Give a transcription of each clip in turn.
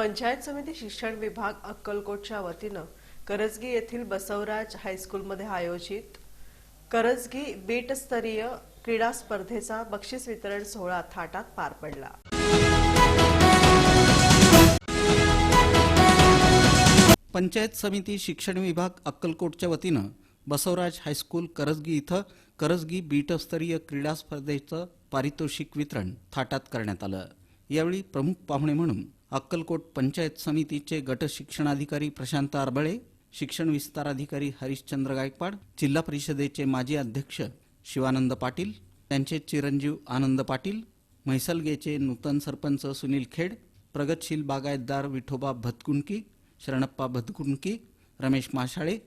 पंचायत समिती शिक्षण विभाग अक्कलकोटच्या वतीनं करजगी येथील बसवराज हायस्कूलमध्ये आयोजित करजगी बीटस्तरीय क्रीडा स्पर्धेचा बक्षीस वितरण सोहळा थाटात पार पडला. पंचायत समिती शिक्षण विभाग अक्कलकोटच्या वतीनं बसवराज हायस्कूल करजगी इथं करजगी बीटस्तरीय क्रीडा स्पर्धेचं पारितोषिक वितरण थाटात करण्यात आलं. यावेळी प्रमुख पाहुणे म्हणून अक्कलकोट पंचायत समितीचे गट शिक्षणाधिकारी प्रशांत आरबळे शिक्षण विस्तार अधिकारी हरिश्चंद्र गायकवाड जिल्हा परिषदेचे माजी अध्यक्ष शिवानंद पाटील त्यांचे चिरंजीव आनंद पाटील म्हैसलगेचे नूतन सरपंच सुनील खेड प्रगतशील बागायतदार विठोबा भतकुंकी शरणप्पा भतकुंकी रमेश माशाळे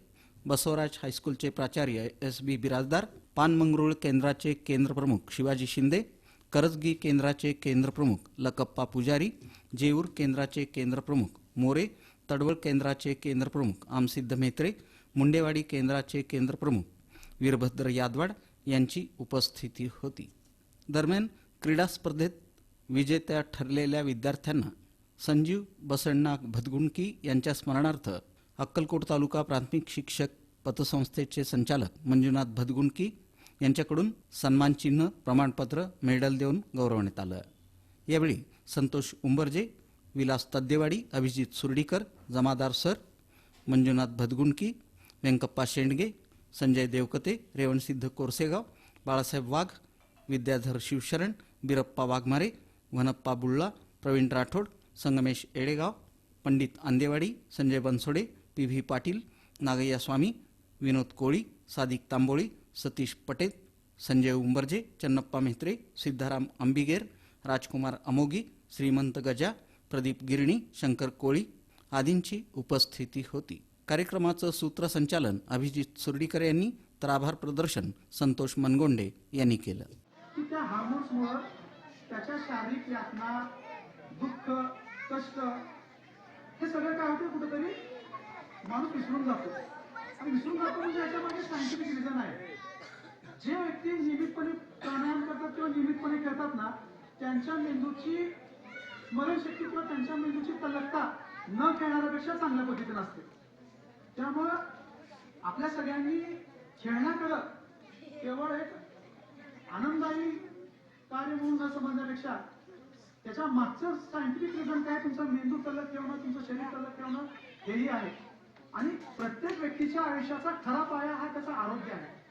बसवराज हायस्कूलचे प्राचार्य एस बी बिराजदार पानमंगरुळ केंद्राचे केंद्रप्रमुख शिवाजी शिंदे करजगी केंद्राचे केंद्रप्रमुख लकप्पा पुजारी जेऊर केंद्राचे केंद्रप्रमुख मोरे तडवळ केंद्राचे केंद्रप्रमुख आमसिद्ध मेत्रे मुंडेवाडी केंद्राचे केंद्रप्रमुख वीरभद्र यादवाड यांची उपस्थिती होती. दरम्यान क्रीडा स्पर्धेत विजेत्या ठरलेल्या विद्यार्थ्यांना संजीव बसण्णा भदगुंडकी यांच्या स्मरणार्थ अक्कलकोट तालुका प्राथमिक शिक्षक पतसंस्थेचे संचालक मंजुनाथ भदगुंडकी यांच्याकडून सन्मानचिन्ह प्रमाणपत्र मेडल देऊन गौरवण्यात आलं. यावेळी Santosh Umbarje Vilas Taddewadi Abhijit Surdikar Jamadar sir Manjunath Bhadgundaki Vyankappa Shendge Sanjay Devkate Revansiddha Korsegaon Balasaheb Wagh Vidyadhar Shivsharan Birappa Waghmare Vanappa Bulla Pravin Rathod Sangamesh Yedegaon Pandit Andewadi Sanjay Bansode P V Patil Nagayya Swami Vinod Koli Sadiq Tamboli Satish Patel Sanjay Umbarje Channappa Mehtre Siddharam Ambiger Rajkumar Amogi Shrimant Gaja Pradeep गिरणी शंकर कोळी आदींची उपस्थिती होती कार्यक्रमाचं सूत्रसंचालन अभिजित सुर्डीकर यांनी तर आभार प्रदर्शन संतोष मनगोंडे यांनी केलं त्या हार्मोन्समुळं त्याच्या शारीरिक यातना दुःख कष्ट हे सगळं काय होतं कुठेतरी? माणूस विसरून जातो. आणि विसरून जातो म्हणजे याच्यामध्ये सायंटिफिक रिझन आहे. जे व्यक्ती नियमितपणे प्राणायाम करतात किंवा नियमितपणे करतात ना त्यांच्या मेंदूची स्मरणशक्ती किंवा त्यांच्या मेंदूची तल्लकता न खेळणाऱ्यापेक्षा चांगल्या पद्धतीने असते. त्यामुळं आपल्या सगळ्यांनी खेळण्याकडं केवळ एक आनंददायी कार्य म्हणून न समजण्यापेक्षा त्याच्या मागचं सायंटिफिक रिझन काय तुमचा मेंदू तल्लक ठेवणं तुमचं शरीर तल्लक ठेवणं हेही आहे. आणि प्रत्येक व्यक्तीच्या आयुष्याचा खरा पाया हा त्याचा आरोग्य आहे.